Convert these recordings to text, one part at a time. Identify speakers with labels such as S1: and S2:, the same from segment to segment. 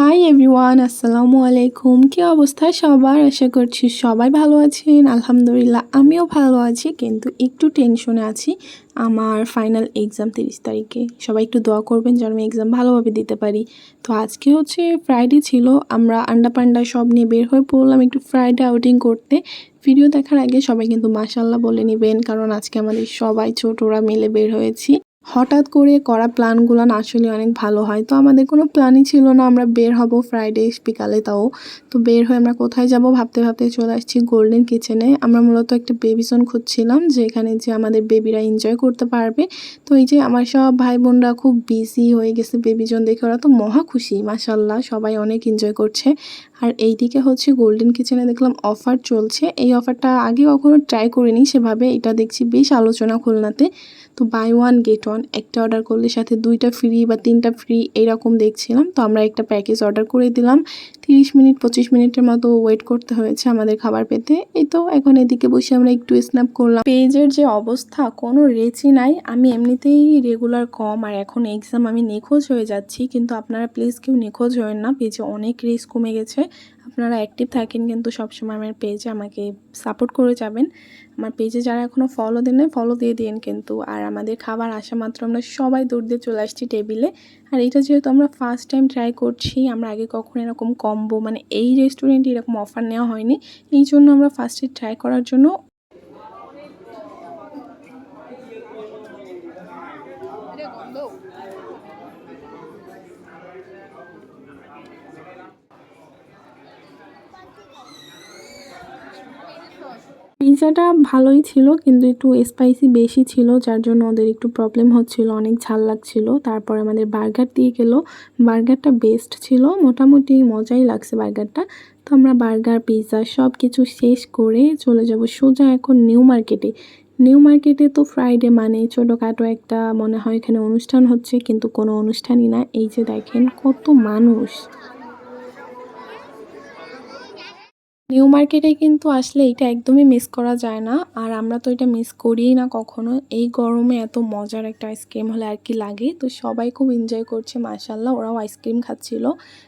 S1: Hi everyone আসসালামু আলাইকুম কি অবস্থা সবার? আশা করছি সবাই ভালো আছেন। আলহামদুলিল্লাহ, আমিও ভালো আছি, কিন্তু একটু টেনশনে আছি আমার ফাইনাল এক্সাম তিরিশ তারিখে। সবাই একটু দোয়া করবেন যেন আমি এক্সাম ভালোভাবে দিতে পারি। তো আজকে হচ্ছে ফ্রাইডে ছিল, আমরা আন্ডা পান্ডা সব নিয়ে বের হয়ে পড়লাম একটু ফ্রাইডে আউটিং করতে। ভিডিও দেখার আগে সবাই কিন্তু মাসাল্লাহ বলে নেবেন, কারণ আজকে আমাদের সবাই ছোটরা মিলে বের হয়েছি। হঠাৎ করে করা প্ল্যানগুলো না আসলে অনেক ভালো হয়। তো আমাদের কোনো প্ল্যানই ছিল না, আমরা বের হব ফ্রাইডে বিকালে তাও। তো বের হয়ে আমরা কোথায় যাব ভাবতে ভাবতে চলে আসছি গোল্ডেন কিচেনে আমরা মূলত একটা বেবি জোন খুঁজছিলাম, যেখানে যে আমাদের বেবিরা এনজয় করতে পারবে। তো এই যে আমার সব ভাই বোনরা খুব বিজি হয়ে গেছে বেবি জোন দেখে, ওরা তো মহা খুশি মাসাল্লাহ সবাই অনেক এনজয় করছে। আর এইদিকে হচ্ছে গোল্ডেন কিচেনে দেখলাম অফার চলছে। এই অফারটা আগে কখনো ট্রাই করিনি, সেভাবে এটা দেখছি বেশ আলোচনা খুলনাতে। তো বাই ওয়ান গেট ওয়ান একটা অর্ডার করলে সাথে দুইটা ফ্রি বা তিনটা ফ্রি এইরকম দেখছিলাম। তো আমরা একটা প্যাকেজ অর্ডার করে দিলাম। তিরিশ মিনিট, পঁচিশ মিনিটের মতো ওয়েট করতে হয়েছে আমাদের খাবার পেতে। এই তো এখন এদিকে বসে আমরা একটু স্ন্যাপ করলাম। পেজের যে অবস্থা, কোনো রেচই নাই। আমি এমনিতেই রেগুলার কম আর এখন এক্সাম আমি নিখোঁজ হয়ে যাচ্ছি। কিন্তু আপনারা প্লিজ কেউ নিখোঁজ হবেন না। পেজে অনেক রেস কমে গেছে। আপনারা অ্যাক্টিভ থাকেন কিন্তু সবসময় আমার পেজে আমাকে সাপোর্ট করে যাবেন। আমার পেজে যারা এখনও ফলো দেন না ফলো দিয়ে দিন কিন্তু। আর আমাদের খাবার আসা মাত্র আমরা সবাই দূর দিয়ে চলে আসছি টেবিলে আর এটা যেহেতু আমরা ফার্স্ট টাইম ট্রাই করছি, আমরা আগে কখনো এরকম কম্বো মানে এই রেস্টুরেন্টে এরকম অফার নেওয়া হয়নি। এই জন্য আমরা ফার্স্টে ট্রাই করার জন্য পিৎজাটা ভালোই ছিল, কিন্তু একটু স্পাইসি বেশি ছিল, যার জন্য ওদের একটু প্রবলেম হচ্ছিল, অনেক ঝাল লাগছিল। তারপর আমাদের বার্গার দিয়ে গেল। বার্গারটা বেস্ট ছিল, মোটামুটি মজাই লাগছে বার্গারটা তো আমরা বার্গার পিৎজা সব কিছু শেষ করে চলে যাব সোজা এখন নিউ মার্কেটে নিউ মার্কেটে তো ফ্রাইডে মানে ছোটোখাটো একটা মনে হয় এখানে অনুষ্ঠান হচ্ছে, কিন্তু কোনো অনুষ্ঠানই না। এই যে দেখেন কত মানুষ। নিউ মার্কেটে কিন্তু আসলে এটা একদমই মিস করা যায় না। আর আমরা তো এটা মিস করিই না কখনো। এই গরমে এত মজার একটা আইসক্রিম হলে আর কি লাগে। তো সবাই খুব এনজয় করছে মাশাল্লাহ ওরাও আইসক্রিম খাচ্ছিল।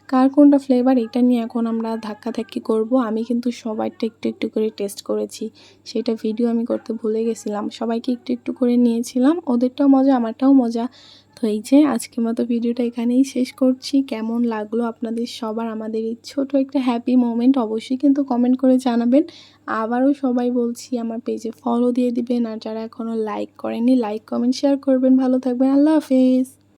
S1: কার কোনটা ফ্লেভার এটা নিয়ে এখন আমরা ধাক্কাধাক্কি করব। আমি কিন্তু সবাইটা একটু একটু করে টেস্ট করেছি। সেটা ভিডিও আমি করতে ভুলে গেছিলাম। সবাইকে একটু একটু করে নিয়েছিলাম। ওদেরটাও মজা, আমারটাও মজা। তো এই যে আজকের মতো ভিডিওটা এখানেই শেষ করছি। কেমন লাগল আপনাদের সবার? আমাদের এই ছোটো একটা হ্যাপি মোমেন্ট অবশ্যই কিন্তু কমেন্ট করে জানাবেন। আবারও সবাই বলছি, আমার পেজে ফলো দিয়ে দিবেন। আর যারা এখনও লাইক করেনি লাইক কমেন্ট শেয়ার করবেন। ভালো থাকবেন। আল্লাহ হাফিজ।